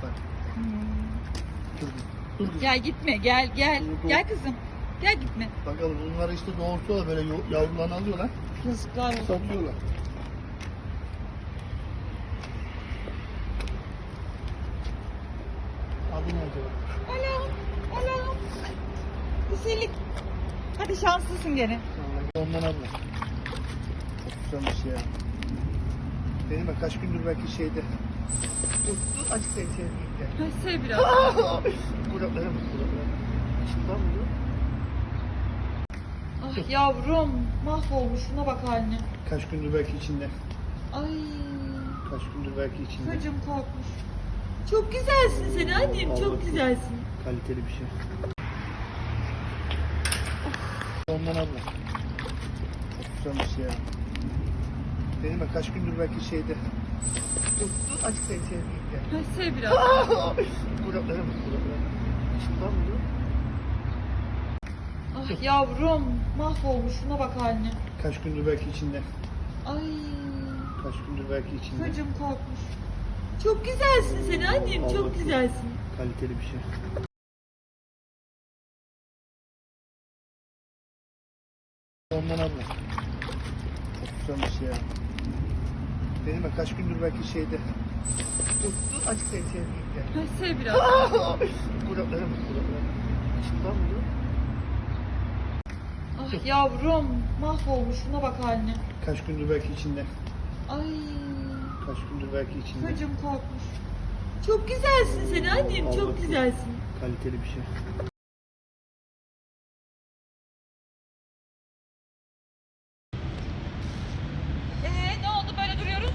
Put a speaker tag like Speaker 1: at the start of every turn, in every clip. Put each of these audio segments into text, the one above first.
Speaker 1: sen. Dur, dur.
Speaker 2: Gel gitme gel gel. Gel kızım. Gel gitme.
Speaker 1: Bakalım bunları işte doğurtuyorlar böyle yavrularını alıyorlar.
Speaker 2: Yazıklar olsun.
Speaker 1: Satıyorlar. Adı ne acaba?
Speaker 2: Allah'ım Allah'ım. Güzellik. Hadi şanslısın gene.
Speaker 1: Ondan abla. Çok güzelmiş ya. Benim kaç gündür belki şeyde. Dur, dur açık seni
Speaker 2: sev biraz.
Speaker 1: Kulaklara bak kulaklara. Şundan mı?
Speaker 2: Ah yavrum mahvolmuş şuna bak haline.
Speaker 1: Kaç gündür belki içinde.
Speaker 2: Ay
Speaker 1: Kaç gündür belki içinde.
Speaker 2: çocuğum korkmuş. Çok güzelsin sen annem çok güzelsin.
Speaker 1: Kaliteli bir şey. Ondan abla. Çok güzelmiş ya. Benim de kaç gündür belki şeyde. Dur açık sevdiğim de.
Speaker 2: Ay, sev biraz.
Speaker 1: kulaklara bak kulaklara. Mı?
Speaker 2: Ah yavrum mahvolmuş şuna bak haline.
Speaker 1: Kaç gündür belki içinde.
Speaker 2: Ay
Speaker 1: Kaç gündür belki içinde.
Speaker 2: çocuğum korkmuş. Çok güzelsin sen annem
Speaker 1: Allah
Speaker 2: çok
Speaker 1: korusun.
Speaker 2: güzelsin.
Speaker 1: Kaliteli bir şey. Ondan abla. Çok güzelmiş ya. Benim de kaç gündür belki şeyde. Dur, dur açık seni sevdiğim de.
Speaker 2: Sev biraz.
Speaker 1: Şundan mı?
Speaker 2: Ah yavrum mahvolmuş şuna bak haline.
Speaker 1: Kaç gündür belki içinde.
Speaker 2: Ay
Speaker 1: Kaç gündür belki içinde.
Speaker 2: çocuğum korkmuş. Çok güzelsin sen annem
Speaker 1: Allah
Speaker 2: çok güzelsin.
Speaker 1: Kaliteli bir şey.
Speaker 2: Ee ne oldu böyle duruyoruz?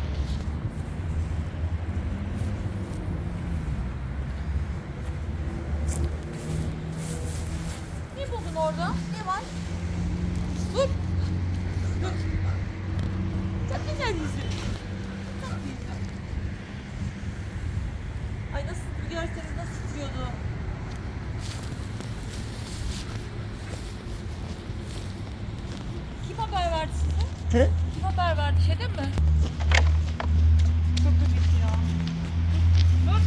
Speaker 2: Buldun orada? Ne var? Dur. Dur. Çok güzel yüzü. Çok güzel. Ay nasıl görseniz nasıl tutuyordu. Kim haber verdi size?
Speaker 3: He?
Speaker 2: Kim haber verdi? Şeyden mi? Çok komik ya. Dur.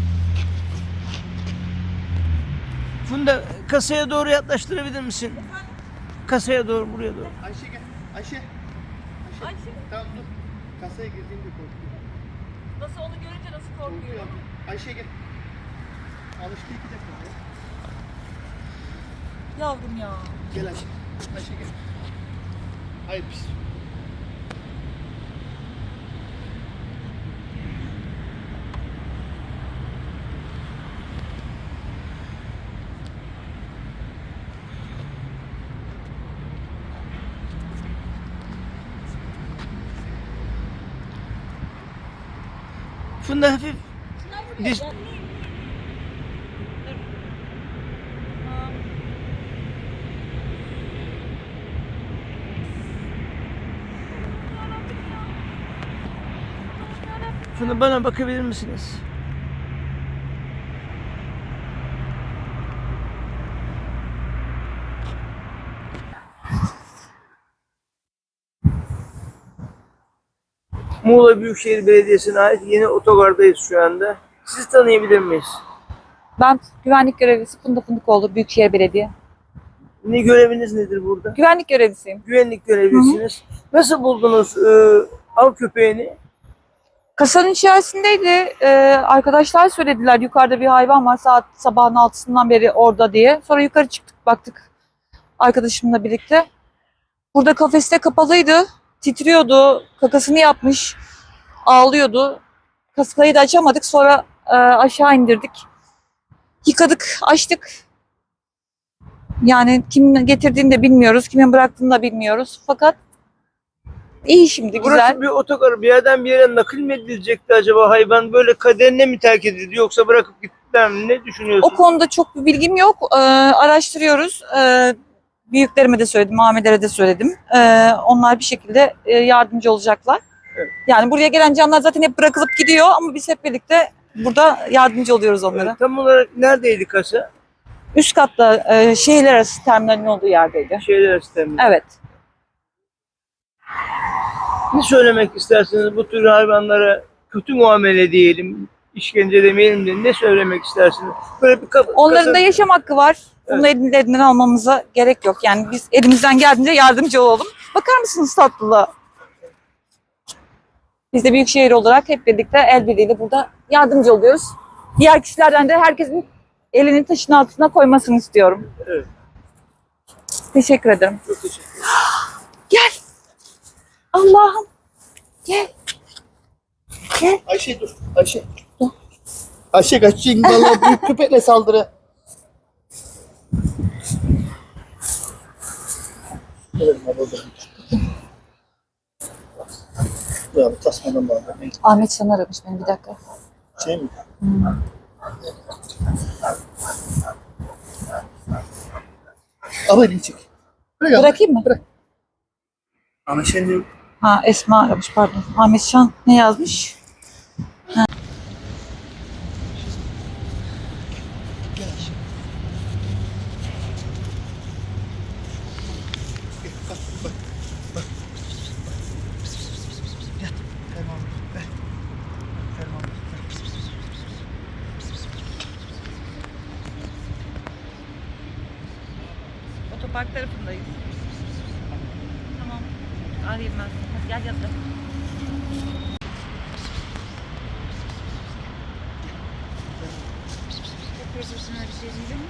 Speaker 3: Funda kasaya doğru yaklaştırabilir misin? Kasaya doğru buraya doğru.
Speaker 1: Ayşe gel. Ayşe. Ayşe.
Speaker 2: Ayşe.
Speaker 1: Tamam dur. Kasaya girdiğimde korkuyor.
Speaker 2: Nasıl onu görünce nasıl korkuyor?
Speaker 1: Ayşe gel. Alıştı iki ya.
Speaker 2: Yavrum ya.
Speaker 1: Gel Ayşe. Ayşe gel. Hayır pis.
Speaker 3: Funda hafif Diş-. Funda bana bakabilir misiniz? Muğla Büyükşehir Belediyesi'ne ait yeni otogardayız şu anda. Sizi tanıyabilir miyiz?
Speaker 4: Ben güvenlik görevlisi Funda Fındıkoğlu Büyükşehir Belediye.
Speaker 3: Ne göreviniz nedir burada?
Speaker 4: Güvenlik görevlisiyim.
Speaker 3: Güvenlik görevlisiniz. Nasıl buldunuz e, av köpeğini?
Speaker 4: Kasanın içerisindeydi. Ee, arkadaşlar söylediler yukarıda bir hayvan var saat sabahın altısından beri orada diye. Sonra yukarı çıktık baktık arkadaşımla birlikte. Burada kafeste kapalıydı. Titriyordu. Kakasını yapmış. Ağlıyordu. Kaskayı da açamadık. Sonra e, aşağı indirdik. Yıkadık, açtık. Yani kimin getirdiğini de bilmiyoruz. Kimin bıraktığını da bilmiyoruz. Fakat iyi şimdi güzel.
Speaker 3: Burası bir otogar. Bir yerden bir yere nakil mi edilecekti acaba hayvan? Böyle kaderine mi terk edildi yoksa bırakıp gittiler mi? Ne
Speaker 4: O
Speaker 3: düşünüyorsunuz?
Speaker 4: konuda çok bir bilgim yok. Ee, araştırıyoruz. Ee, büyüklerime de söyledim, Ahmetlere de söyledim. Ee, onlar bir şekilde e, yardımcı olacaklar.
Speaker 3: Evet.
Speaker 4: Yani buraya gelen canlar zaten hep bırakılıp gidiyor ama biz hep birlikte burada yardımcı oluyoruz onlara.
Speaker 3: Ee, Tam olarak neredeydi kasa?
Speaker 4: Üst katta e, şehirler arası terminalin olduğu yerdeydi.
Speaker 3: Şeyler sistemi.
Speaker 4: Evet.
Speaker 3: Ne söylemek istersiniz bu tür hayvanlara kötü muamele diyelim işkence demeyelim de ne söylemek istersiniz? Böyle bir ka-
Speaker 4: Onların
Speaker 3: kasa-
Speaker 4: da yaşam hakkı var. Bunu elinden almamıza gerek yok. Yani biz elimizden geldiğince yardımcı olalım. Bakar mısınız tatlılığa? Biz de büyükşehir olarak hep birlikte el birliğiyle burada yardımcı oluyoruz. Diğer kişilerden de herkesin elini taşın altına koymasını istiyorum.
Speaker 3: Evet.
Speaker 4: Teşekkür ederim.
Speaker 3: Çok teşekkür ederim.
Speaker 4: Gel. Allah'ım. Gel.
Speaker 1: Ayşe dur. Ayşe. Ayşe kaçayım. Vallahi büyük köpekle saldırı. Dur abi tasmadan bağlı.
Speaker 4: Ahmet Şan aramış beni bir dakika.
Speaker 1: Şey mi? Abi elini çek. Bırak.
Speaker 4: Bırakayım mı?
Speaker 1: Bırak. Ama şimdi
Speaker 4: Ha Esma aramış pardon. Ahmet Şan ne yazmış?
Speaker 1: gel Ayşe. Gel, bak, bak, bak. Yat. Ferman, ver. Ferman, ver.
Speaker 4: Otopark tarafındayız. Tamam. Arayayım ben. Hadi gel yatta. Yapıyoruz bir şey mi?